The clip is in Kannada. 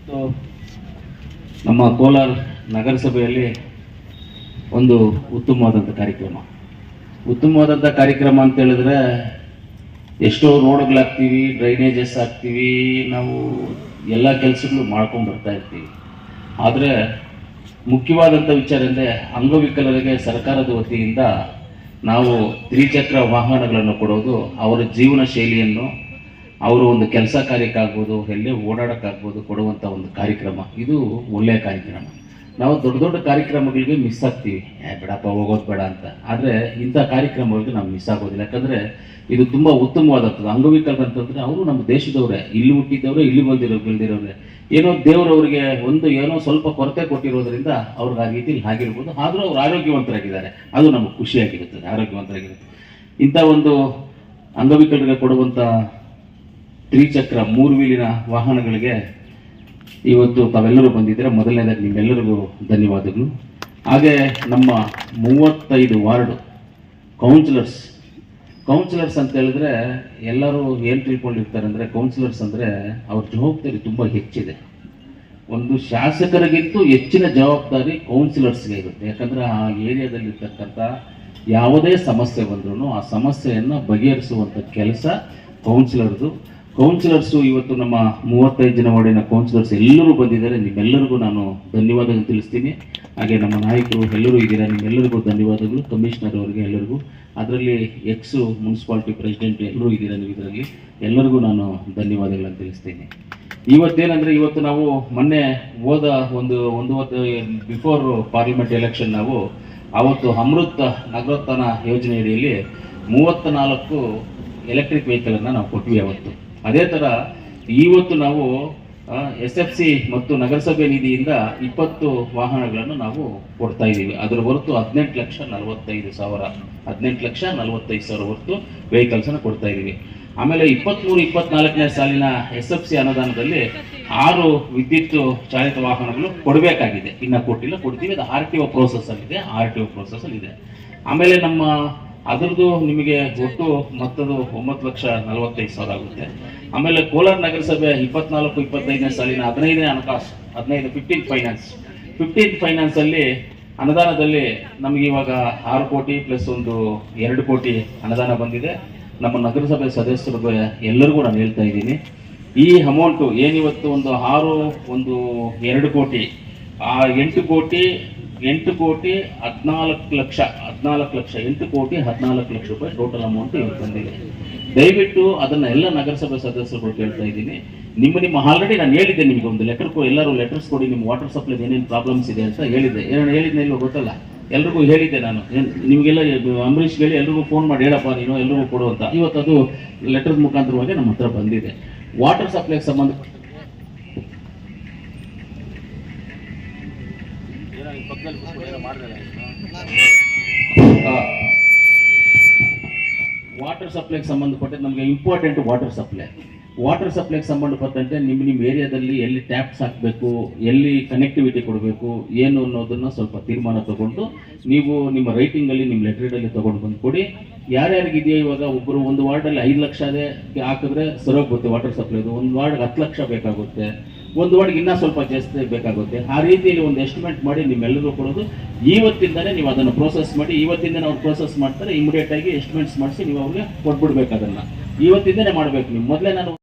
ಇವತ್ತು ನಮ್ಮ ಕೋಲಾರ ನಗರಸಭೆಯಲ್ಲಿ ಒಂದು ಉತ್ತಮವಾದಂಥ ಕಾರ್ಯಕ್ರಮ. ಉತ್ತಮವಾದಂಥ ಕಾರ್ಯಕ್ರಮ ಅಂತ ಹೇಳಿದ್ರೆ ಎಷ್ಟೋ ರೋಡ್ಗಳಾಗ್ತೀವಿ, ಡ್ರೈನೇಜಸ್ ಹಾಕ್ತೀವಿ ನಾವು ಎಲ್ಲ ಕೆಲಸಗಳು ಮಾಡ್ಕೊಂಡು ಬರ್ತಾ ಇರ್ತೀವಿ. ಆದರೆ ಮುಖ್ಯವಾದಂಥ ವಿಚಾರ ಅಂದರೆ ಅಂಗವಿಕಲರಿಗೆ ಸರ್ಕಾರದ ವತಿಯಿಂದ ನಾವು ತ್ರಿಚಕ್ರ ವಾಹನಗಳನ್ನು ಕೊಡೋದು, ಅವರ ಜೀವನ ಶೈಲಿಯನ್ನು ಅವರು ಒಂದು ಕೆಲಸ ಕಾರ್ಯಕ್ಕಾಗ್ಬೋದು, ಎಲ್ಲೇ ಓಡಾಡೋಕ್ಕಾಗ್ಬೋದು ಕೊಡುವಂಥ ಒಂದು ಕಾರ್ಯಕ್ರಮ. ಇದು ಒಳ್ಳೆಯ ಕಾರ್ಯಕ್ರಮ. ನಾವು ದೊಡ್ಡ ದೊಡ್ಡ ಕಾರ್ಯಕ್ರಮಗಳಿಗೆ ಮಿಸ್ ಆಗ್ತೀವಿ. ಬಿಡಪ್ಪ, ಹೋಗೋದು ಬೇಡ ಅಂತ. ಆದರೆ ಇಂಥ ಕಾರ್ಯಕ್ರಮಗಳಿಗೆ ನಾವು ಮಿಸ್ ಆಗೋದಿಲ್ಲ. ಯಾಕಂದರೆ ಇದು ತುಂಬ ಉತ್ತಮವಾದಂಥದ್ದು ಅಂಗವಿಕಲರು ಅಂತಂದರೆ ಅವರು ನಮ್ಮ ದೇಶದವರೇ. ಇಲ್ಲಿ ಹುಟ್ಟಿದ್ದವರೇ, ಇಲ್ಲಿ ಬಂದಿರೋ ಬೆಳೆದಿರೋರೆ. ಏನೋ ದೇವರವರಿಗೆ ಒಂದು ಏನೋ ಸ್ವಲ್ಪ ಕೊರತೆ ಕೊಟ್ಟಿರೋದ್ರಿಂದ ಅವ್ರಿಗೆ ಆ ರೀತಿಯಲ್ಲಿ ಆಗಿರ್ಬೋದು. ಆದರೂ ಅವ್ರು ಆರೋಗ್ಯವಂತರಾಗಿದ್ದಾರೆ. ಅದು ನಮಗೆ ಖುಷಿಯಾಗಿರುತ್ತದೆ ಆರೋಗ್ಯವಂತರಾಗಿರುತ್ತೆ. ಇಂಥ ಒಂದು ಅಂಗವಿಕಲರಿಗೆ ಕೊಡುವಂಥ ತ್ರಿಚಕ್ರ ಮೂರು ವೀಲಿನ ವಾಹನಗಳಿಗೆ ಇವತ್ತು ತಾವೆಲ್ಲರೂ ಬಂದಿದ್ದೀರಾ. ಮೊದಲನೇದಾಗಿ ನಿಮ್ಮೆಲ್ಲರಿಗೂ ಧನ್ಯವಾದಗಳು. ಹಾಗೆ ನಮ್ಮ ಮೂವತ್ತೈದು ವಾರ್ಡು ಕೌನ್ಸಿಲರ್ಸ್ ಕೌನ್ಸಿಲರ್ಸ್ ಅಂತ ಹೇಳಿದ್ರೆ ಎಲ್ಲರೂ ಏನು ತಿಳ್ಕೊಂಡಿರ್ತಾರೆ ಅಂದರೆ ಕೌನ್ಸಿಲರ್ಸ್ ಅಂದರೆ ಅವ್ರ ಜವಾಬ್ದಾರಿ ತುಂಬ ಹೆಚ್ಚಿದೆ. ಒಂದು ಶಾಸಕರಿಗಿಂತ ಹೆಚ್ಚಿನ ಜವಾಬ್ದಾರಿ ಕೌನ್ಸಿಲರ್ಸ್ಗೆ ಇರುತ್ತೆ. ಯಾಕಂದರೆ ಆ ಏರಿಯಾದಲ್ಲಿರ್ತಕ್ಕಂಥ ಯಾವುದೇ ಸಮಸ್ಯೆ ಬಂದ್ರೂ ಆ ಸಮಸ್ಯೆಯನ್ನು ಬಗೆಹರಿಸುವಂಥ ಕೆಲಸ ಕೌನ್ಸಿಲರ್ದು ಕೌನ್ಸಿಲರ್ಸು ಇವತ್ತು ನಮ್ಮ ಮೂವತ್ತೈದು ಜನ ವಾರ್ಡಿನ ಕೌನ್ಸಿಲರ್ಸ್ ಎಲ್ಲರೂ ಬಂದಿದ್ದಾರೆ. ನಿಮ್ಮೆಲ್ಲರಿಗೂ ನಾನು ಧನ್ಯವಾದಗಳು ತಿಳಿಸ್ತೀನಿ. ಹಾಗೆ ನಮ್ಮ ನಾಯಕರು ಎಲ್ಲರೂ ಇದ್ದೀರಾ? ನಿಮ್ಮೆಲ್ಲರಿಗೂ ಧನ್ಯವಾದಗಳು. ಕಮಿಷನರ್ ಅವರಿಗೆ ಎಲ್ಲರಿಗೂ. ಅದರಲ್ಲಿ ಎಕ್ಸು ಮುನ್ಸಿಪಾಲ್ಟಿ ಪ್ರೆಸಿಡೆಂಟ್ ಎಲ್ಲರೂ ಇದ್ದೀರಾ ನೀವು ಇದರಲ್ಲಿ? ಎಲ್ಲರಿಗೂ ನಾನು ಧನ್ಯವಾದಗಳನ್ನು ತಿಳಿಸ್ತೀನಿ. ಇವತ್ತೇನಂದರೆ ಇವತ್ತು ನಾವು ಮೊನ್ನೆ ಹೋದ ಒಂದು ಒಂದು ಬಿಫೋರ್ ಪಾರ್ಲಿಮೆಂಟ್ ಎಲೆಕ್ಷನ್ ನಾವು ಆವತ್ತು ಅಮೃತ ನಗರೋತ್ಥಾನ ಯೋಜನೆಯಡಿಯಲ್ಲಿ ಮೂವತ್ತ ನಾಲ್ಕು ಎಲೆಕ್ಟ್ರಿಕ್ ವೆಹಿಕಲನ್ನು ನಾವು ಕೊಟ್ವಿ ಅವತ್ತು. ಅದೇ ತರ ಇವತ್ತು ನಾವು ಎಸ್ ಎಫ್ ಸಿ ಮತ್ತು ನಗರಸಭೆ ನಿಧಿಯಿಂದ ಇಪ್ಪತ್ತು ವಾಹನಗಳನ್ನು ನಾವು ಕೊಡ್ತಾ ಇದ್ದೀವಿ. ಅದರ ಹೊರತು ಹದಿನೆಂಟು ಲಕ್ಷ ನಲವತ್ತೈದು ಸಾವಿರ, ಹದಿನೆಂಟು ಲಕ್ಷ ನಲವತ್ತೈದು ಸಾವಿರ ಹೊರತು ವೆಹಿಕಲ್ಸನ್ನು ಕೊಡ್ತಾ ಇದ್ದೀವಿ. ಆಮೇಲೆ ಇಪ್ಪತ್ಮೂರು, ಇಪ್ಪತ್ನಾಲ್ಕನೇ ಸಾಲಿನ ಎಸ್ ಎಫ್ ಸಿ ಅನುದಾನದಲ್ಲಿ ಆರು ವಿದ್ಯುತ್ ಚಾಲಿತ ವಾಹನಗಳು ಕೊಡಬೇಕಾಗಿದೆ. ಇನ್ನ ಕೊಟ್ಟಿಲ್ಲ, ಕೊಡ್ತೀವಿ. ಅದು ಆರ್ ಟಿ ಒ ಪ್ರೋಸೆಸ್ ಅಲ್ಲಿದೆ, ಆರ್ ಟಿ ಒ ಪ್ರೋಸೆಸ್ ಅಲ್ಲಿದೆ. ಆಮೇಲೆ ನಮ್ಮ ಅದರದ್ದು ನಿಮಗೆ ಒಟ್ಟು ಮೊತ್ತದ್ದು ಒಂಬತ್ತು ಲಕ್ಷ ನಲವತ್ತೈದು ಸಾವಿರ ಆಗುತ್ತೆ. ಆಮೇಲೆ ಕೋಲಾರ ನಗರಸಭೆ ಇಪ್ಪತ್ನಾಲ್ಕು, ಇಪ್ಪತ್ತೈದನೇ ಸಾಲಿನ ಹದಿನೈದನೇ ಹಣಕಾಸು, ಹದಿನೈದು ಫಿಫ್ಟೀನ್ ಫೈನಾನ್ಸ್ ಫಿಫ್ಟೀನ್ ಫೈನಾನ್ಸ್ ಅಲ್ಲಿ ಅನುದಾನದಲ್ಲಿ ನಮಗೆ ಇವಾಗ ಆರು ಕೋಟಿ ಪ್ಲಸ್ ಒಂದು ಎರಡು ಕೋಟಿ ಅನುದಾನ ಬಂದಿದೆ. ನಮ್ಮ ನಗರಸಭೆ ಸದಸ್ಯರು ಎಲ್ಲರಿಗೂ ನಾನು ಹೇಳ್ತಾ ಇದ್ದೀನಿ. ಈ ಅಮೌಂಟು ಏನಿವತ್ತು ಒಂದು ಆರು, ಒಂದು ಎರಡು ಕೋಟಿ, ಆ ಎಂಟು ಕೋಟಿ ಎಂಟು ಕೋಟಿ ಹದಿನಾಲ್ಕು ಲಕ್ಷ ಹದಿನಾಲ್ಕು ಲಕ್ಷ, ಎಂಟು ಕೋಟಿ ಹದಿನಾಲ್ಕು ಲಕ್ಷ ರೂಪಾಯಿ ಟೋಟಲ್ ಅಮೌಂಟ್ ಇವತ್ತು ಬಂದಿದೆ. ದಯವಿಟ್ಟು ಅದನ್ನ ಎಲ್ಲ ನಗರಸಭೆ ಸದಸ್ಯರುಗಳು ಕೇಳ್ತಾ ಇದ್ದೀನಿ. ನಿಮ್ಮ ನಿಮ್ಮ ಆಲ್ರೆಡಿ ನಾನು ಹೇಳಿದ್ದೆ ನಿಮಗೆ ಒಂದು ಲೆಟರ್ ಎಲ್ಲರೂ ಲೆಟರ್ಸ್ ಕೊಡಿ, ನಿಮ್ಮ ವಾಟರ್ ಸಪ್ಲೈ ಏನೇನು ಪ್ರಾಬ್ಲಮ್ಸ್ ಇದೆ ಅಂತ ಹೇಳಿದ್ದೆ. ಏನೋ ಹೇಳಿದ್ದೆ ಇಲ್ವೋ ಗೊತ್ತಲ್ಲ? ಎಲ್ರಿಗೂ ಹೇಳಿದ್ದೆ ನಾನು. ನಿಮಗೆಲ್ಲ ಅಂಬರೀಷ್ ಹೇಳಿ ಎಲ್ರಿಗೂ ಫೋನ್ ಮಾಡಿ, ಹೇಳಪ್ಪ, ನೀನು ಎಲ್ರಿಗೂ ಕೊಡು ಅಂತ. ಇವತ್ತು ಅದು ಲೆಟರ್ ಮುಖಾಂತರವಾಗಿ ನಮ್ಮ ಹತ್ರ ಬಂದಿದೆ. ವಾಟರ್ ಸಪ್ಲೈಗೆ ಸಂಬಂಧ ವಾಟರ್ ಸಪ್ಲೈಗೆ ಸಂಬಂಧಪಟ್ಟಂತೆ ನಮಗೆ ಇಂಪಾರ್ಟೆಂಟ್ ವಾಟರ್ ಸಪ್ಲೈ ವಾಟರ್ ಸಪ್ಲೈಗೆ ಸಂಬಂಧಪಟ್ಟಂತೆ ನಿಮ್ಮ ನಿಮ್ಮ ಏರಿಯಾದಲ್ಲಿ ಎಲ್ಲಿ ಟ್ಯಾಪ್ಸ್ ಹಾಕಬೇಕು, ಎಲ್ಲಿ ಕನೆಕ್ಟಿವಿಟಿ ಕೊಡಬೇಕು, ಏನು ಅನ್ನೋದನ್ನು ಸ್ವಲ್ಪ ತೀರ್ಮಾನ ತಗೊಂಡು ನೀವು ನಿಮ್ಮ ರೈಟಿಂಗಲ್ಲಿ ನಿಮ್ಮ ಲೆಟ್ರೇಡಲ್ಲಿ ತೊಗೊಂಡು ಬಂದು ಕೊಡಿ. ಯಾರ್ಯಾರಿಗಿದೆಯೋ ಇವಾಗ ಒಬ್ಬರು ಒಂದು ವಾರ್ಡಲ್ಲಿ ಐದು ಲಕ್ಷ ಅದೇ ಹಾಕಿದ್ರೆ ಸರೋಗುತ್ತೆ ವಾಟರ್ ಸಪ್ಲೈದು ಒಂದು ವಾರ್ಡ್ಗೆ ಹತ್ತು ಲಕ್ಷ ಬೇಕಾಗುತ್ತೆ. ಒಂದು ವಾರ್ಡ್ಗೆ ಇನ್ನೂ ಸ್ವಲ್ಪ ಜಾಸ್ತಿ ಬೇಕಾಗುತ್ತೆ. ಆ ರೀತಿಯಲ್ಲಿ ಒಂದು ಎಸ್ಟಿಮೇಟ್ ಮಾಡಿ ನಿಮ್ಮೆಲ್ಲರೂ ಕೊಡೋದು. ಇವತ್ತಿಂದನೇ ನೀವು ಅದನ್ನು ಪ್ರೋಸೆಸ್ ಮಾಡಿ ಇವತ್ತಿಂದನೇ ಅವ್ರು ಪ್ರೋಸೆಸ್ ಮಾಡ್ತಾರೆ ಇಮಿಡಿಯೇಟ್ ಆಗಿ ಎಸ್ಟಿಮೇಟ್ಸ್ ಮಾಡಿಸಿ ನೀವು ಅವ್ರಿಗೆ ಕೊಟ್ಬಿಡ್ಬೇಕು ಅದನ್ನ. ಇವತ್ತಿಂದನೇ ಮಾಡ್ಬೇಕು ನೀವು. ಮೊದಲೇ ನಾನು